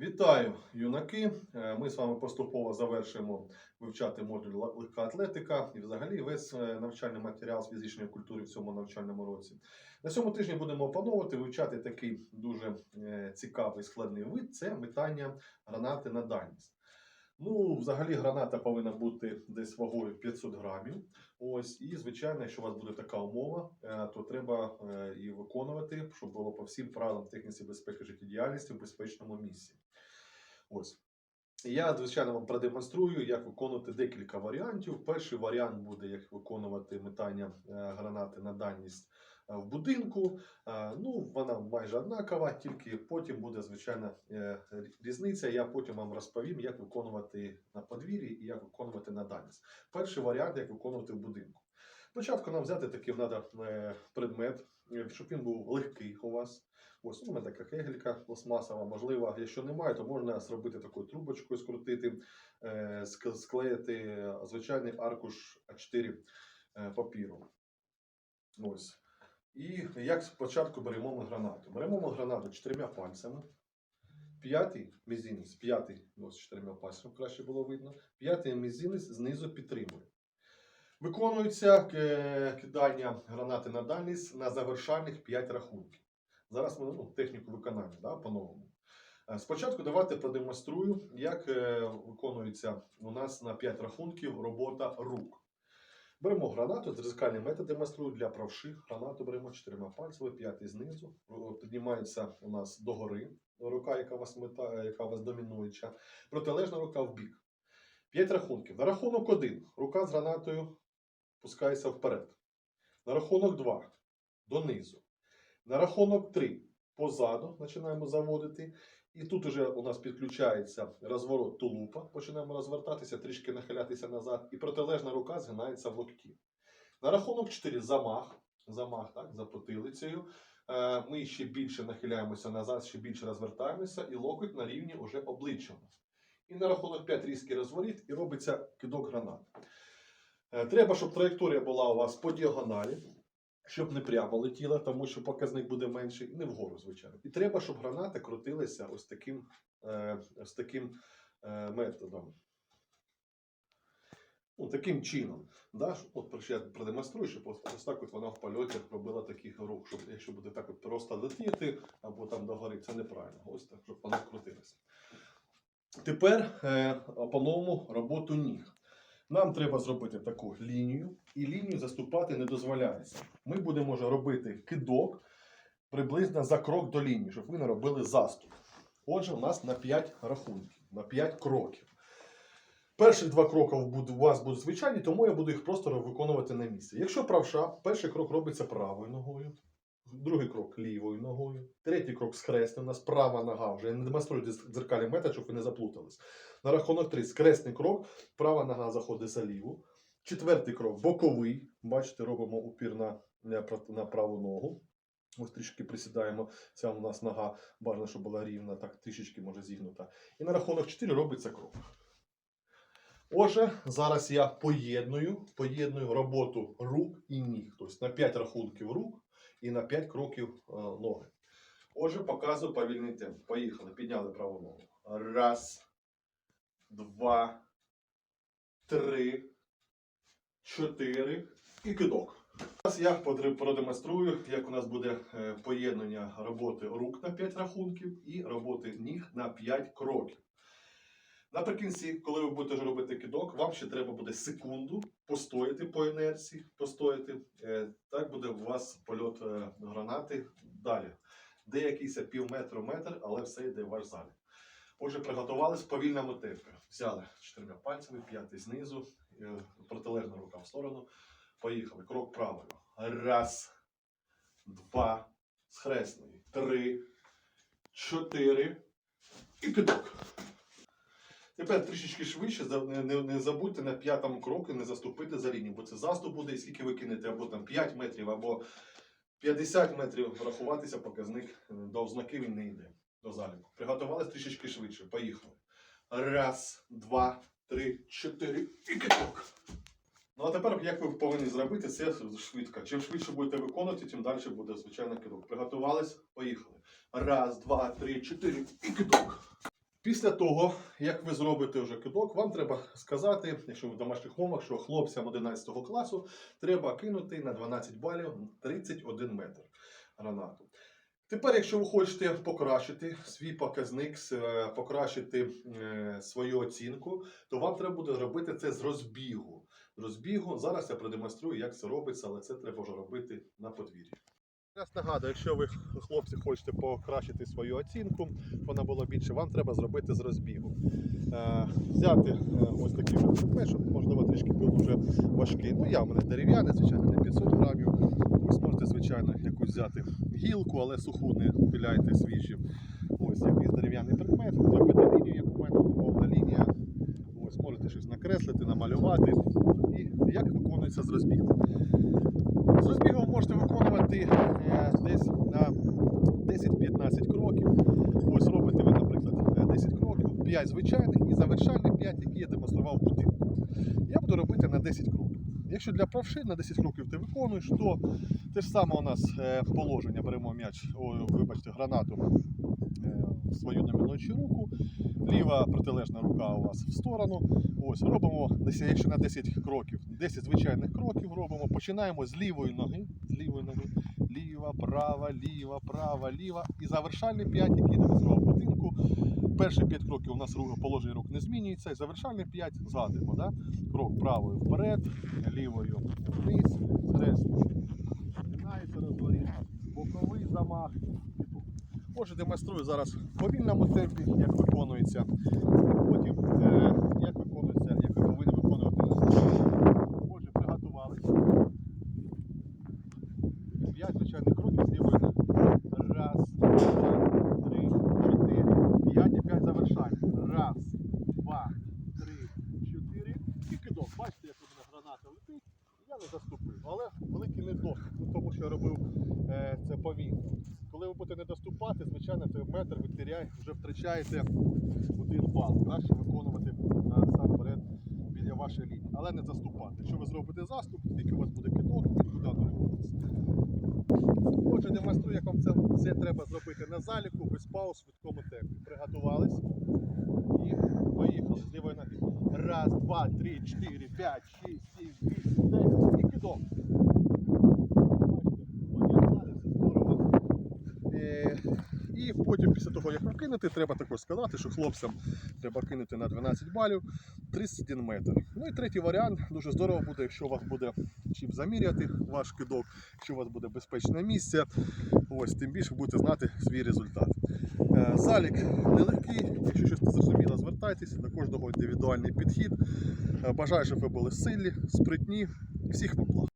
Вітаю, юнаки! Е, Ми з вами поступово завершуємо вивчати модуль легка атлетика і взагалі весь е, навчальний матеріал з фізичної культури в цьому навчальному році. На цьому тижні будемо опановувати вивчати такий дуже е, цікавий складний вид це метання гранати на дальність. Ну, взагалі, граната повинна бути десь вагою 500 грамів. Ось, і звичайно, якщо у вас буде така умова, то треба її виконувати, щоб було по всім правилам техніці безпеки життєдіяльності в безпечному місці. Ось. Я, звичайно, вам продемонструю, як виконувати декілька варіантів. Перший варіант буде, як виконувати метання е, гранати на дальність е, в будинку. Е, Ну, вона майже однакова, тільки потім буде, звичайно, е, різниця. Я потім вам розповім, як виконувати на подвір'ї і як виконувати на дальність. Перший варіант, як виконувати в будинку. Спочатку нам взяти такий треба предмет, щоб він був легкий у вас. Ось у мене така кегелька пластмасова. Можливо, якщо немає, то можна зробити такою трубочкою, скрутити, е, склеїти звичайний аркуш А4 е, папіру. Ось. І як спочатку беремо ми гранату. Беремо ми гранату чотирма пальцями. П'ятий мізинець, п'ятий, ось чотирма пальцями краще було видно. П'ятий мізинець знизу підтримує. Виконується кидання гранати на дальність на завершальних 5 рахунків. Зараз ми ну, техніку виконання да, по-новому. Е, Спочатку давайте продемонструю, як е, виконується у нас на 5 рахунків робота рук. Беремо гранату, дзеркальний метод демонструю для правших. Гранату беремо чотирма пальцями, п'ятий знизу. Піднімається у нас догори рука, яка у вас мета, яка вас домінуюча. Протилежна рука в бік. П'ять рахунків. На рахунок один. Рука з гранатою пускається вперед. На рахунок 2 донизу. На рахунок 3 позаду починаємо заводити. І тут уже у нас підключається розворот тулупа, починаємо розвертатися, трішки нахилятися назад, і протилежна рука згинається в локті. На рахунок 4 замах, замах так, за потилицею. Е, Ми ще більше нахиляємося назад, ще більше розвертаємося, і локоть на рівні уже обличчя. І на рахунок 5 різкий розворіт, і робиться кидок гранат. Е, Треба, щоб траєкторія була у вас по діагоналі, щоб не прямо летіла, тому що показник буде менший, не вгору, звичайно. І треба, щоб граната крутилася ось таким, е, ось таким е, методом. Ну, таким чином. Да? От я продемонструю, щоб ось, так от вона в польоті робила такий рух. Щоб якщо буде так от просто летіти або там догори, це неправильно. Ось так, щоб вона крутилася. Тепер е, по-новому роботу ніг. Нам треба зробити таку лінію, і лінію заступати не дозволяється. Ми будемо вже робити кидок приблизно за крок до лінії, щоб ви не робили заступ. Отже, у нас на 5 рахунків, на 5 кроків. Перші два кроки у вас будуть звичайні, тому я буду їх просто виконувати на місці. Якщо правша, перший крок робиться правою ногою, другий крок лівою ногою, третій крок скресний, у нас права нога вже. Я не демонструю дзеркальний метод, щоб ви не заплутались. На рахунок 3 скресний крок, права нога заходить за ліву. Четвертий крок боковий. Бачите, робимо упір на на праву ногу. Ось трішки присідаємо. Ця у нас нога бажано, щоб була рівна, так трішечки може зігнута. І на рахунок 4 робиться крок. Отже, зараз я поєдную, поєдную роботу рук і ніг. Тобто на 5 рахунків рук і на 5 кроків е, ноги. Отже, показую повільний темп. Поїхали. Підняли праву ногу. Раз, два, три, чотири і кидок. Зараз я продемонструю, як у нас буде е, поєднання роботи рук на 5 рахунків і роботи ніг на 5 кроків. Наприкінці, коли ви будете робити кидок, вам ще треба буде секунду постояти по інерції, постояти. Е, Так буде у вас польот е, гранати далі. Де якийсь пів метр, але все йде в ваш залі. Отже, приготувались в повільному темпі. Взяли чотирма пальцями, п'ятий знизу, е, протилежна рука в сторону. Поїхали. Крок правою. Раз, два, схресний. Три, чотири і кидок. Тепер трішечки швидше, не, забудьте на п'ятому кроку не заступити за лінію, бо це заступ буде, і скільки ви кинете, або там 5 метрів, або 50 метрів рахуватися показник е, до ознаки він не йде до заліку. Приготувались трішечки швидше. Поїхали. Раз, два, три, чотири і кидок. Ну а тепер, як ви повинні зробити це швидко. Чим швидше будете виконувати, тим далі буде звичайно кидок. Приготувались, поїхали. Раз, два, три, чотири і кидок. Після того, як ви зробите вже кидок, вам треба сказати, якщо ви в домашніх умовах, що хлопцям 11 класу треба кинути на 12 балів 31 метр гранату. Тепер, якщо ви хочете покращити свій показник, е, покращити е, свою оцінку, то вам треба буде робити це з розбігу. Розбігу. Зараз я продемонструю, як це робиться, але це треба вже робити на подвір'ї. Раз нагадую, якщо ви, хлопці, хочете покращити свою оцінку, вона була більше, вам треба зробити з розбігу. Е, взяти е, ось такий щоб можливо трішки був вже важкий. Ну, я в мене дерев'яний, звичайно, не 500 грамів. Ви зможете, звичайно, якусь взяти гілку, але суху не піляйте свіжі. Ось якийсь дерев'яний предмет, зробити лінію, як у мене умовна лінія. Ось можете щось накреслити, намалювати. І як виконується з розбігом. З розбігом можете виконувати десь на 10-15 кроків. Ось робите ви, наприклад, е, 10 кроків, 5 звичайних і завершальні 5, які я демонстрував в будинку. Я буду робити на 10 кроків. Якщо для правши на 10 кроків ти виконуєш, то те ж саме у нас е, положення беремо м'яч, вибачте, гранату е, в свою домінуючу руку, ліва протилежна рука у вас в сторону. Ось робимо, якщо на 10 кроків, 10 звичайних кроків робимо. Починаємо з лівої ноги, з лівої ноги, ліва, права, ліва, права, ліва. І завершальні 5, які демонстрував в будинку. Перші 5 кроків у нас положення рук не змінюється. І завершальні 5 згадуємо. Да? Крок правою вперед, лівою вниз. Згинається розворіт, боковий замах. Отже, демонструю зараз в повільному темпі, як виконується. Потім, е, як виконується, як ви повинні виконувати. Отже, приготувалися. П'ять звичайних кроків з лівої ноги. Раз, два, три, чотири, п'ять і п'ять завершань. Раз, два, три, чотири. І кидок. Бачите, як у мене граната летить. Заступив. Але великий недоступ, ну, тому що я робив е, це повільно. Коли ви будете не доступати, звичайно, той метр ви теряє, вже втрачаєте один бал. Краще виконувати насамперед біля вашої лінії, але не заступати. Якщо ви зробите заступ, тільки у вас буде кидок, він буде. Отже, демонструю, як вам це, це треба зробити на заліку, без пауз, в швидкому темпі. Приготувались і поїхали з лівої. Раз, два, три, чотири, п'ять, шість, сім, вісім, дев'ять здорово. Е, І потім, після того, як прокинути, треба також сказати, що хлопцям треба кинути на 12 балів 31 метр. Ну і третій варіант дуже здорово буде, якщо у вас буде чим заміряти ваш кидок, якщо у вас буде безпечне місце. Ось, тим більше будете знати свій результат. Е, Залік нелегкий, якщо щось не зрозуміло, звертайтеся, до кожного індивідуальний підхід. Е, Бажаю, щоб ви були сильні, спритні. Всіх вам благ.